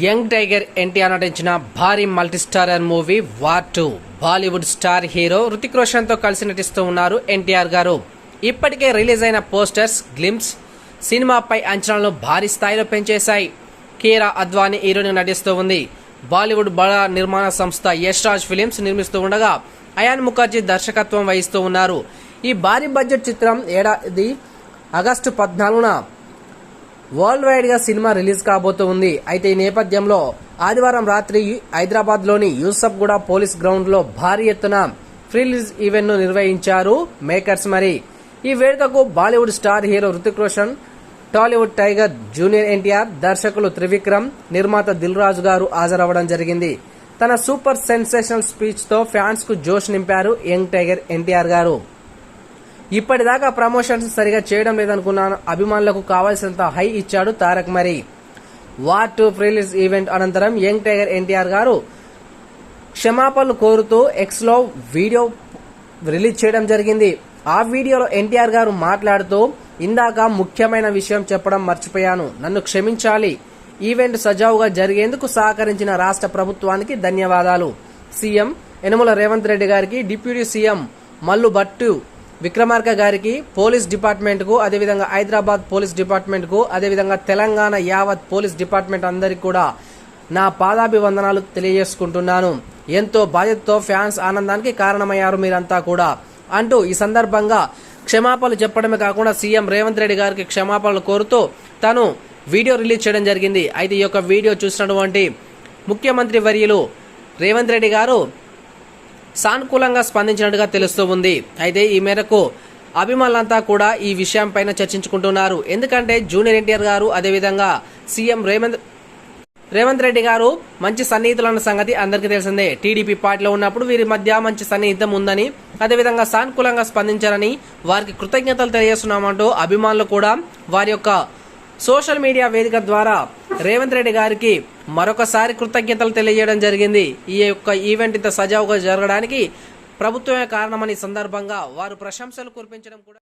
Young tiger NTR నటించిన భారీ multistarrer movie War two. Bollywood star hero Hrithik రోషన్తో కలిసి నటిస్తూ ఉన్నారు ఎన్టీఆర్ గారు. ఇప్పటికే రిలీజ్ అయిన పోస్టర్స్ గ్లిమ్స్ సినిమాపై అంచనాలను భారీ స్థాయిలో పెంచేశాయి. కీరా అద్వానీ హీరోని నటిస్తూ ఉంది. బాలీవుడ్ బడా నిర్మాణ సంస్థ యష్ రాజ్ ఫిలిమ్స్ నిర్మిస్తూ ఉండగా అయాన్ ముఖర్జీ దర్శకత్వం వహిస్తూ ఉన్నారు. ఈ భారీ బడ్జెట్ చిత్రం ఏడాది ఆగస్టు పద్నాలుగున వరల్డ్ వైడ్గా సినిమా రిలీజ్ కాబోతూ ఉంది. అయితే ఈ నేపథ్యంలో ఆదివారం రాత్రి హైదరాబాద్లోని యూసఫ్ గూడ పోలీస్ గ్రౌండ్లో భారీ ఎత్తున ఫ్రీ రిలీజ్ ఈవెంట్ను నిర్వహించారు మేకర్స్ మరి. ఈ వేడుకకు Bollywood star hero Hrithik Roshan Tollywood tiger junior NTR దర్శకులు త్రివిక్రమ్ నిర్మాత దిల్ రాజు గారు హాజరవ్వడం జరిగింది. తన సూపర్ సెన్సేషనల్ స్పీచ్తో ఫ్యాన్స్కు జోష్ నింపారు యంగ్ టైగర్ ఎన్టీఆర్ గారు. ఇప్పటిదాకా ప్రమోషన్స్ సరిగా చేయడం లేదనుకున్నాను. అభిమానులకు కావాల్సినంత హై ఇచ్చాడు తారక్ మరి. వార్ టు రిలీజ్ ఈవెంట్ అనంతరం యంగ్ టైగర్ ఎన్టీఆర్ గారు క్షమాపణలు కోరుతూ ఎక్స్లో వీడియో రిలీజ్ చేయడం జరిగింది. ఆ వీడియోలో ఎన్టీఆర్ గారు మాట్లాడుతూ ఇందాక ముఖ్యమైన విషయం చెప్పడం మర్చిపోయాను. నన్ను క్షమించాలి. ఈవెంట్ సజావుగా జరిగేందుకు సహకరించిన రాష్ట్ర ప్రభుత్వానికి ధన్యవాదాలు. సీఎం యనమల రేవంత్ రెడ్డి గారికి డిప్యూటీ సీఎం మల్లు భట్టు విక్రమార్క గారికి పోలీస్ డిపార్ట్మెంట్కు అదేవిధంగా హైదరాబాద్ పోలీస్ డిపార్ట్మెంట్కు అదేవిధంగా తెలంగాణ యావత్ పోలీస్ డిపార్ట్మెంట్ అందరికి కూడా నా పాదాభివందనాలు తెలియజేసుకుంటున్నాను. ఎంతో బాధ్యతతో ఫ్యాన్స్ ఆనందానికి కారణమయ్యారు మీరంతా కూడా. అంటూ ఈ సందర్భంగా క్షమాపణలు చెప్పడమే కాకుండా సీఎం రేవంత్ రెడ్డి గారికి క్షమాపణలు కోరుతూ తను వీడియో రిలీజ్ చేయడం జరిగింది. అయితే ఈ యొక్క వీడియో చూసినటువంటి ముఖ్యమంత్రి వర్యులు రేవంత్ రెడ్డి గారు సానుకూలంగా స్పందించినట్టుగా తెలుస్తూ ఉంది. అయితే ఈ మేరకు అభిమానులంతా కూడా ఈ విషయం పైన చర్చించుకుంటున్నారు. ఎందుకంటే జూనియర్ ఎన్టీఆర్ గారు అదేవిధంగా సీఎం రేవంత్ రేవంత్ రెడ్డి గారు మంచి సన్నిహితులన్న సంగతి అందరికీ తెలిసిందే. టీడీపీ పార్టీలో ఉన్నప్పుడు వీరి మధ్య మంచి సన్నిహితం ఉందని అదేవిధంగా సానుకూలంగా స్పందించారని వారికి కృతజ్ఞతలు తెలియజేస్తున్నామంటూ అభిమానులు కూడా వారి యొక్క సోషల్ మీడియా వేదిక ద్వారా రేవంత్ రెడ్డి గారికి మరొకసారి కృతజ్ఞతలు తెలియజేయడం జరిగింది. ఈ యొక్క ఈవెంట్ ఇంత సజావుగా జరగడానికి ప్రభుత్వమే కారణమని సందర్భంగా వారు ప్రశంసలు కురిపించడం కూడా